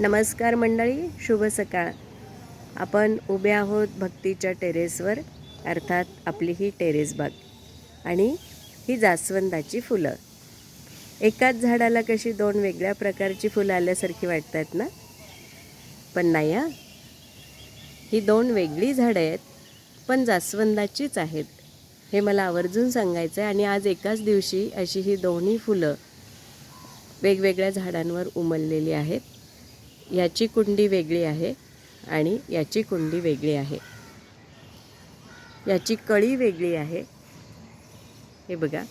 नमस्कार मंडळी शुभ सकाळ. आपण उभे आहोत भक्तीच्या टेरेसवर अर्थात आपली ही टेरेस बाग आणि ही जास्वंदाची फुलं. एकाच झाडाला कशी दोन वेगळ्या प्रकारची फुलं आल्यासारखी वाटतात ना? पण नाही हा. ही दोन वेगळी झाडं आहेत पण जास्वंदाचीच आहेत. हे मला आवर्जून सांगायचं आहे आणि आज एकाच दिवशी अशी ही दोन्ही फुलं वेगवेगळ्या झाडांवर उमललेली आहेत. याची कुंडी वेगळी आहे आणि याची कुंडी वेगळी आहे. याची कळी वेगळी आहे. हे बघा.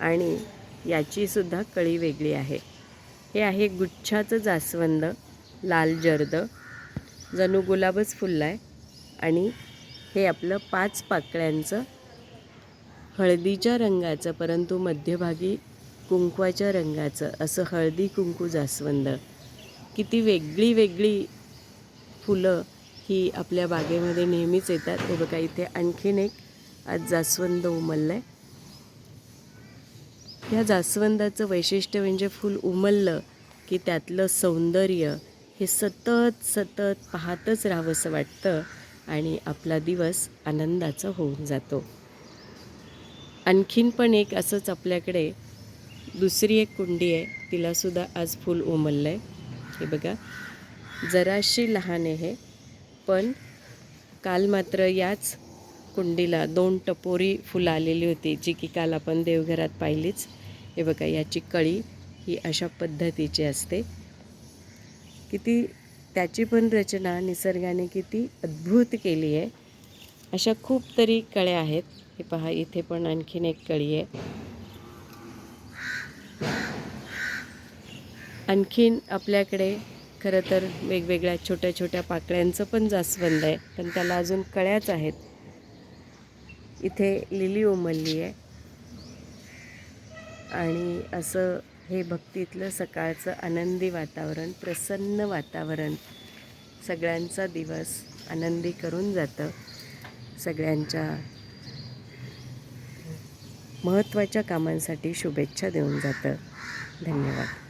आणि याचीसुद्धा कळी वेगळी आहे. हे आहे गुच्छाचं जास्वंद लाल जर्द जणू गुलाबच फुलला आहे आणि हे आपलं पाच पाकळ्यांचं हळदीच्या रंगाचं परंतु मध्यभागी कुंकवाच्या रंगाचं असं हळदी कुंकू जास्वंद. किती वेगळी वेगळी फुलं ही आपल्या बागेमध्ये नेहमीच येतात. हे बघा इथे आणखीन एक आज जास्वंद उमललं आहे ह्या जास्वंदाचं वैशिष्ट्य म्हणजे फूल उमललं की त्यातलं सौंदर्य हे सतत सतत पाहतच राहावंसं वाटतं आणि आपला दिवस आनंदाचा होऊन जातो. आणखीन पण एक असंच आपल्याकडे दुसरी एक कुंडी आहे तिलासुद्धा आज फूल उमललं आहे हे बघा. जराशी लहान आहे पण काल मात्र याच कुंडीला दोन टपोरी फुलं आलेली होती जी की काल आपण देवघरात पाहिलीच. हे बघा याची कळी ही अशा पद्धतीची असते. किती त्याची पण रचना निसर्गाने किती अद्भुत केली आहे. अशा खूप तरी कळ्या आहेत. हे पहा इथे पण आणखीन एक कळी आहे. आणखीन आपल्याकडे खरं तर वेगवेगळ्या छोट्या छोट्या पाकळ्यांचं पण जास्वंद आहे. पण त्याला अजून कळ्याच आहेत. इथे लिली उमलली आहे. आणि असं हे भक्तीतलं सकाळचं आनंदी वातावरण प्रसन्न वातावरण. सगळ्यांचा दिवस आनंदी करून जातं. सगळ्यांच्या महत्त्वाच्या कामांसाठी शुभेच्छा देऊन जातं. धन्यवाद.